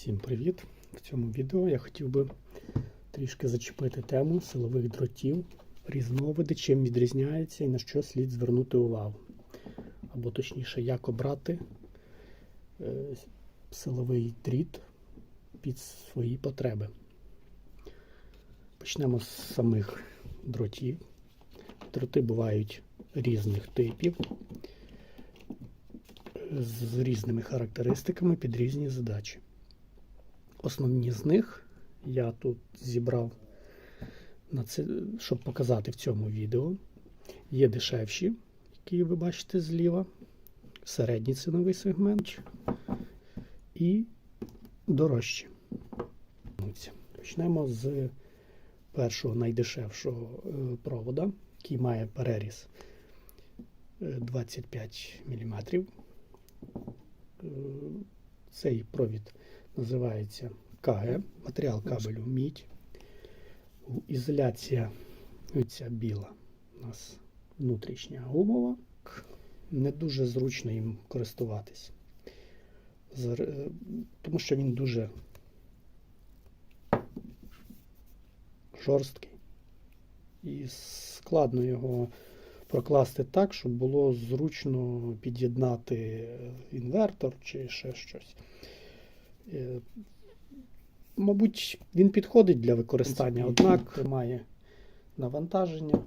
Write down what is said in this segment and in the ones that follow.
Всім привіт! В цьому відео я хотів би трішки зачепити тему силових дротів, різновиди, чим відрізняється і на що слід звернути увагу. Або точніше, як обрати е, силовий дріт під свої потреби. Почнемо з самих дротів. Дроти бувають різних типів, з різними характеристиками під різні задачі. Основні з них я тут зібрав, на це, щоб показати в цьому відео. Є дешевші, які ви бачите зліва, середній ціновий сегмент і дорожчі. Почнемо з першого найдешевшого е, провода, який має переріз е, 25 мм. Е, Цей провід називається КГ, матеріал кабелю мідь. Ізоляція ця біла у нас внутрішня гумова. Не дуже зручно їм користуватись, е, тому що він дуже жорсткий. І складно його прокласти так, щоб було зручно під'єднати інвертор чи ще щось. Е, Мабуть, він підходить для використання, однак має навантаження,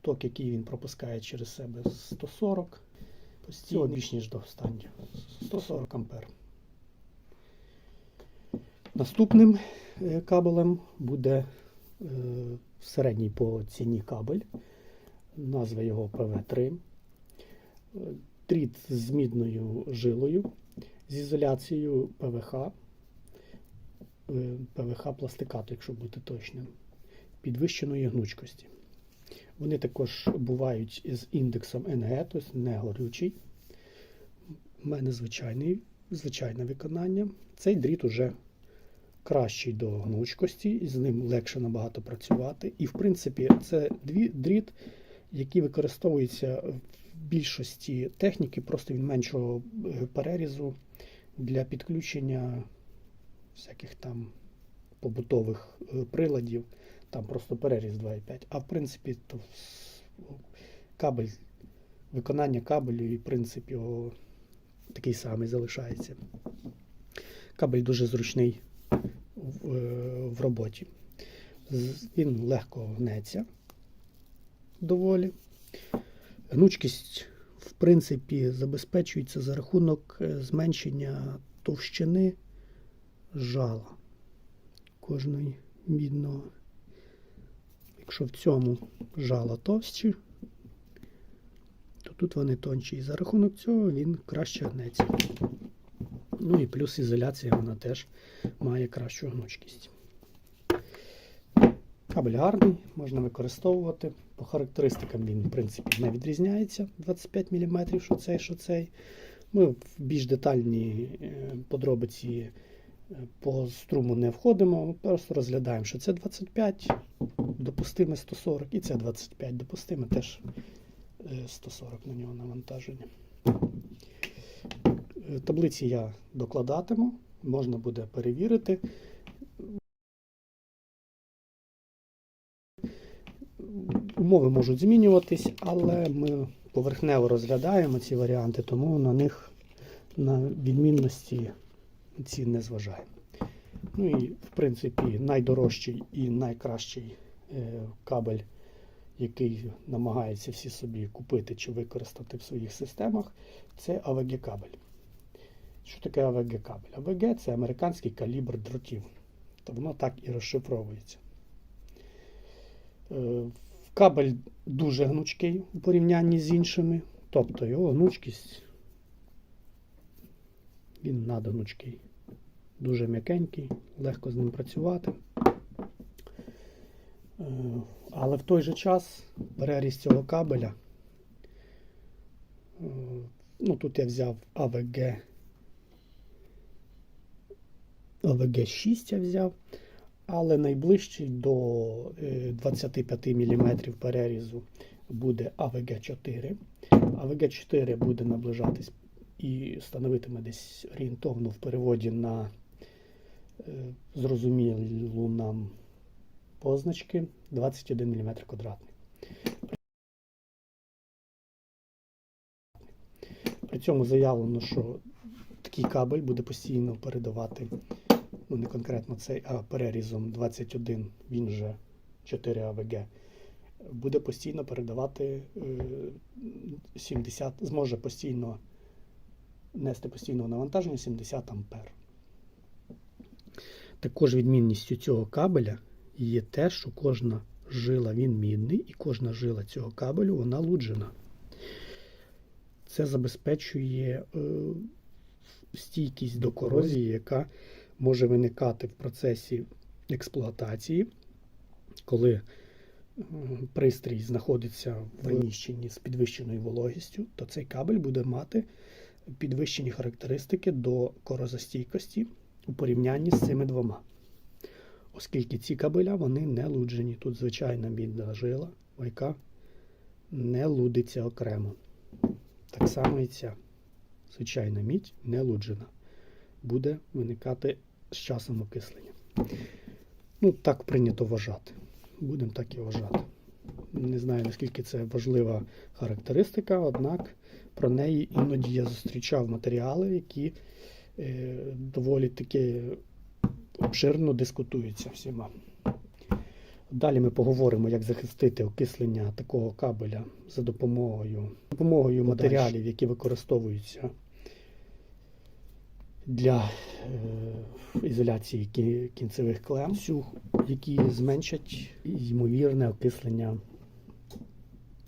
ток, який він пропускає через себе 140 постійно більш ніж достатньо. 140 ампер. Наступним е, кабелем буде е, середній по ціні кабель. Назва його ПВ3. Е, Дріт з мідною жилою, з ізоляцією ПВХ. Е, ПВХ пластикату, якщо бути точним, підвищеної гнучкості. Вони також бувають із індексом НГ, тобто не горючий. У мене звичайний, звичайне виконання. Цей дріт уже кращий до гнучкості, і з ним легше набагато працювати. І, в принципі, це дріт, які використовуються в більшості техніки, просто він меншого е, перерізу для підключення всяких там побутових е, приладів, там просто переріз 2,5. А в принципі, то кабель, виконання кабелю і принцип його такий самий залишається. Кабель дуже зручний в, е, в роботі. Він легко гнеться доволі. Гнучкість, в принципі, забезпечується за рахунок е, зменшення товщини жала кожної мідного. Якщо в цьому жала товщі, то тут вони тонші. І за рахунок цього він краще гнеться. Ну і плюс ізоляція вона теж має кращу гнучкість. Кабель гарний, можна використовувати. По характеристикам він, в принципі, не відрізняється 25 мм, що цей, що цей. Ми в більш детальні е, подробиці е, по струму не входимо, ми просто розглядаємо, що це 25, допустиме 140, і це 25, допустиме теж е, 140 на нього навантаження. Е, Таблиці я докладатиму, можна буде перевірити. Умови можуть змінюватись, але ми поверхнево розглядаємо ці варіанти, тому на них на відмінності ці не зважаємо. Ну і, в принципі, найдорожчий і найкращий е, кабель, який намагаються всі собі купити чи використати в своїх системах, це AVG кабель. Що таке AVG кабель? AVG це американський калібр дротів. То воно так і розшифровується. Кабель дуже гнучкий у порівнянні з іншими, тобто його гнучкість він надгнучкий. Дуже м'якенький, легко з ним працювати. Е, Але в той же час переріз цього кабеля. е, Ну, тут я взяв AVG. AVG 6 я взяв, але найближчий до е, 25 мм перерізу буде AVG 4. AVG 4 буде наближатись і становитиме десь орієнтовно в переводі на е, зрозумілу нам позначки 21 мм квадратний. При цьому заявлено, що такий кабель буде постійно передавати, ну не конкретно цей, а перерізом 21, він же 4 АВГ, буде постійно передавати е, 70, зможе постійно нести постійного навантаження 70 ампер. Також відмінністю цього кабеля є те, що кожна жила він мідний, і кожна жила цього кабелю вона луджена. Це забезпечує е, стійкість до корозії, яка може виникати в процесі експлуатації, коли пристрій знаходиться в приміщенні з підвищеною вологістю, то цей кабель буде мати підвищені характеристики до корозостійкості у порівнянні з цими двома. Оскільки ці кабеля вони не луджені. Тут звичайна мідна жила, яка не лудиться окремо. Так само і ця звичайна мідь не луджена. Буде виникати з часом окислення. Ну, так прийнято вважати. Будемо так і вважати. Не знаю, наскільки це важлива характеристика, однак про неї іноді я зустрічав матеріали, які е, доволі таки обширно дискутуються всіма. Далі ми поговоримо, як захистити окислення такого кабеля за допомогою, допомогою матеріалів, які використовуються для е, ізоляції кінцевих клем, які зменшать ймовірне окислення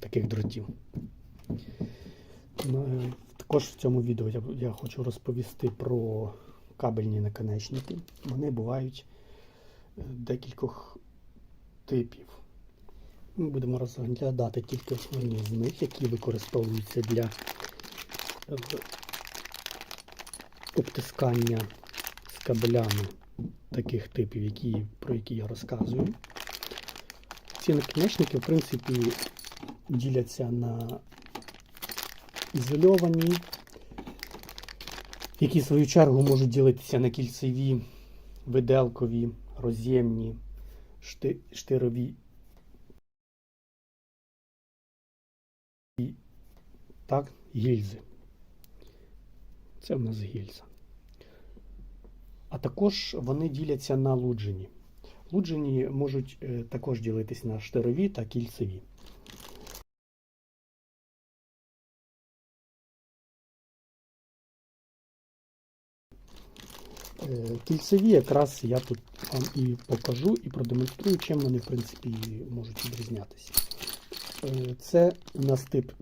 таких дротів. Е, Також в цьому відео я, хочу розповісти про кабельні наконечники. Вони бувають е, декількох типів. Ми будемо розглядати тільки основні з них, які використовуються для обтискання з кабелями таких типів, які, про які я розказую. Ці наконечники, в принципі, діляться на ізольовані, які в свою чергу можуть ділитися на кільцеві, виделкові, роз'ємні, шти- штирові так, гільзи. Це в нас гільза. А також вони діляться на луджені. Луджені можуть е, також ділитись на штирові та кільцеві. Е, Кільцеві якраз я тут вам і покажу, і продемонструю, чим вони, в принципі, можуть відрізнятися. Е, Це у нас тип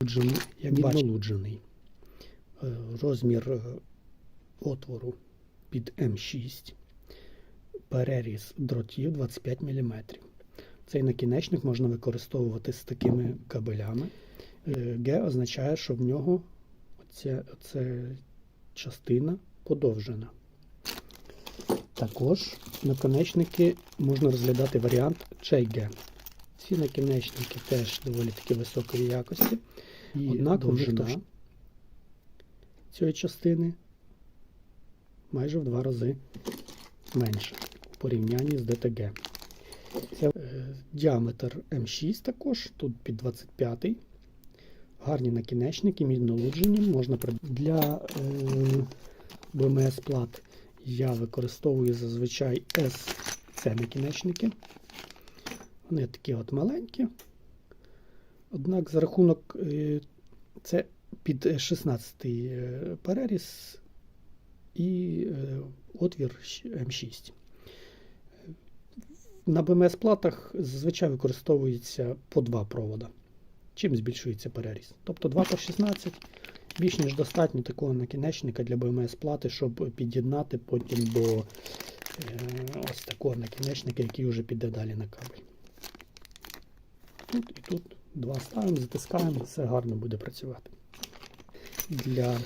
луджений, як луджений. Розмір е, отвору під М6, переріз дротів 25 мм. Цей накінечник можна використовувати з такими кабелями. Е, Г означає, що в нього оця, оця частина подовжена. Також наконечники можна розглядати варіант ЧГ. Ці наконечники теж доволі таки високої якості. І Однак довжина цієї частини майже в два рази менше в порівнянні з ДТГ. Це е, діаметр М6 також, тут під 25 Гарні накінечники, міднолуджені. Можна при- для е, БМС плат я використовую зазвичай СЦ накінечники. Вони такі от маленькі. Однак за рахунок е, це під 16 е, переріз і е, отвір М6. На БМС платах зазвичай використовується по два провода. Чим збільшується переріз. Тобто 2 по 16 більш ніж достатньо такого накінечника для БМС плати, щоб під'єднати потім до е, ось такого накінечника, який вже піде далі на кабель. Тут і тут два ставимо, затискаємо, все гарно буде працювати. Для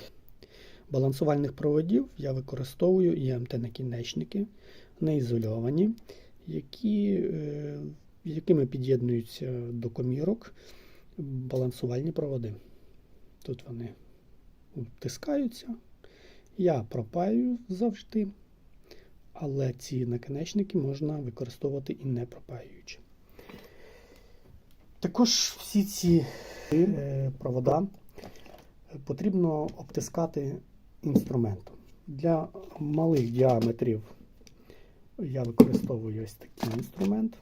балансувальних проводів я використовую ІМТ-накінечники, не ізольовані, які, е, якими під'єднуються до комірок балансувальні проводи. Тут вони втискаються. Я пропаю завжди але ці наконечники можна використовувати і не пропаюючи. Також всі ці е, провода потрібно обтискати інструментом. Для малих діаметрів я використовую ось такий інструмент.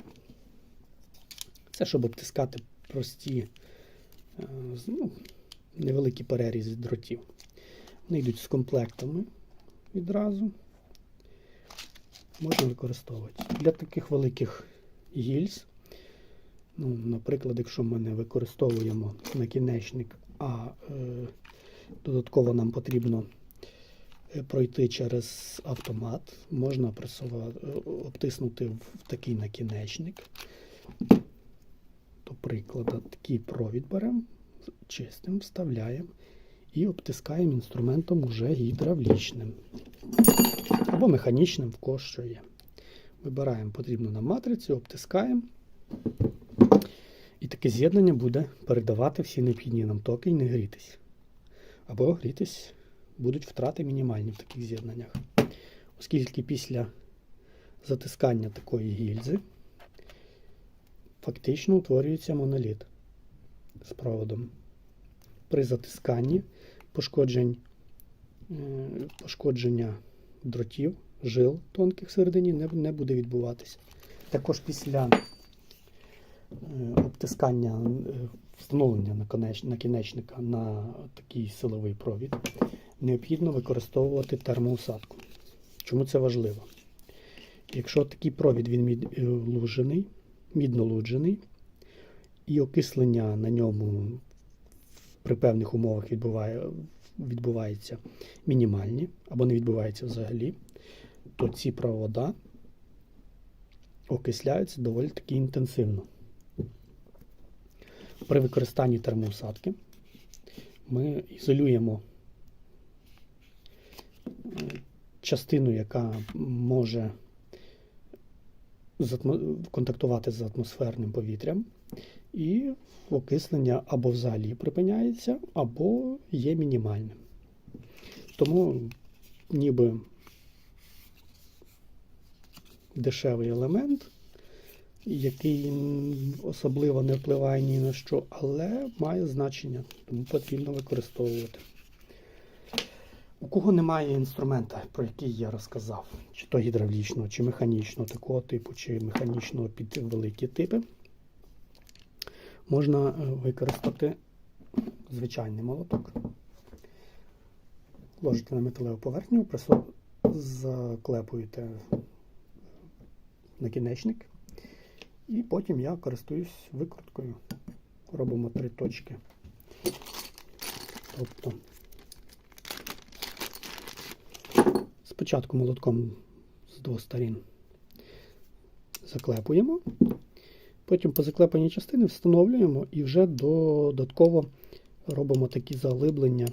Це щоб обтискати прості е, ну, невеликі перерізи дротів. Вони йдуть з комплектами відразу. Можна використовувати. Для таких великих гільз, ну, наприклад, якщо ми не використовуємо накінечник, а е, додатково нам потрібно е, пройти через автомат, можна е, обтиснути в такий накінечник. До прикладу, такий провід беремо, чистим, вставляємо і обтискаємо інструментом уже гідравлічним або механічним, в кого є. Вибираємо потрібну нам матрицю, обтискаємо. І таке з'єднання буде передавати всі необхідні нам токи і не грітись. Або грітись будуть втрати мінімальні в таких з'єднаннях. Оскільки після затискання такої гільзи фактично утворюється моноліт з проводом. При затисканні пошкоджень, е, пошкодження дротів, жил тонких всередині не, буде відбуватися. Також після е, обтискання е, встановлення накінечника на такий силовий провід необхідно використовувати термоусадку. Чому це важливо? Якщо такий провід він е, луджений, мідно-луджений, і окислення на ньому при певних умовах відбуває, відбувається мінімальні або не відбувається взагалі, то ці провода окисляються доволі таки інтенсивно. При використанні термоусадки ми ізолюємо е, частину, яка може контактувати з атмосферним повітрям, і окислення або взагалі припиняється, або є мінімальним. Тому ніби дешевий елемент, який особливо не впливає ні на що, але має значення, тому потрібно використовувати. У кого немає інструмента, про який я розказав, чи то гідравлічного, чи механічного такого типу, чи механічного під великі типи, можна е, використати звичайний молоток. Ложите на металеву поверхню, заклепуєте накінечник, і потім я користуюсь викруткою. Робимо три точки. Тобто спочатку молотком з двох сторін заклепуємо, потім по заклепаній частини встановлюємо і вже додатково робимо такі заглиблення.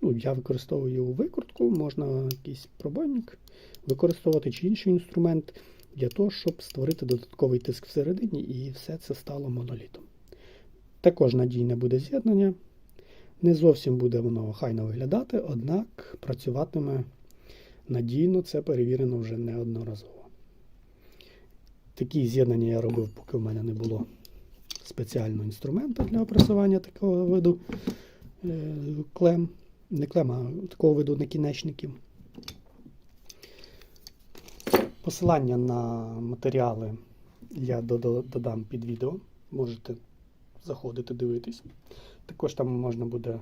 Ну, я використовую викрутку, можна якийсь пробойник використовувати чи інший інструмент для того, щоб створити додатковий тиск всередині і все це стало монолітом. Також надійне буде з'єднання. Не зовсім буде воно хайно виглядати, однак працюватиме надійно, це перевірено вже неодноразово. Такі з'єднання я робив, поки в мене не було спеціального інструменту для опресування такого виду е, клем. Не клем, а такого виду накінечників. Посилання на матеріали я додам під відео. Можете заходити, дивитись. Також там можна буде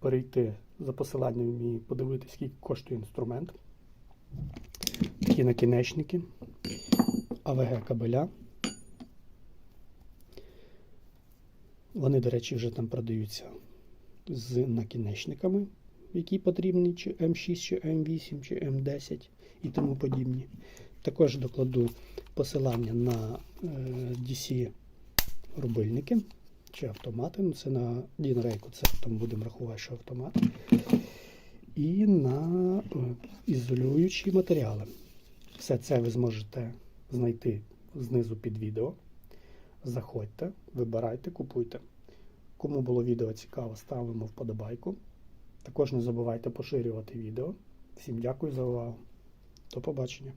перейти за посиланням і подивитись, скільки коштує інструмент. Такі накінечники, АВГ кабеля. Вони, до речі, вже там продаються з накінечниками, які потрібні, чи М6, чи М8, чи М10 і тому подібні. Також докладу посилання на е, DC рубильники чи автомати. Ну, це на Дінрейку, це там будемо рахувати, що автомат. І на е, ізолюючі матеріали. Все це ви зможете знайти знизу під відео. Заходьте, вибирайте, купуйте. Кому було відео цікаво, ставимо вподобайку. Також не забувайте поширювати відео. Всім дякую за увагу. До побачення.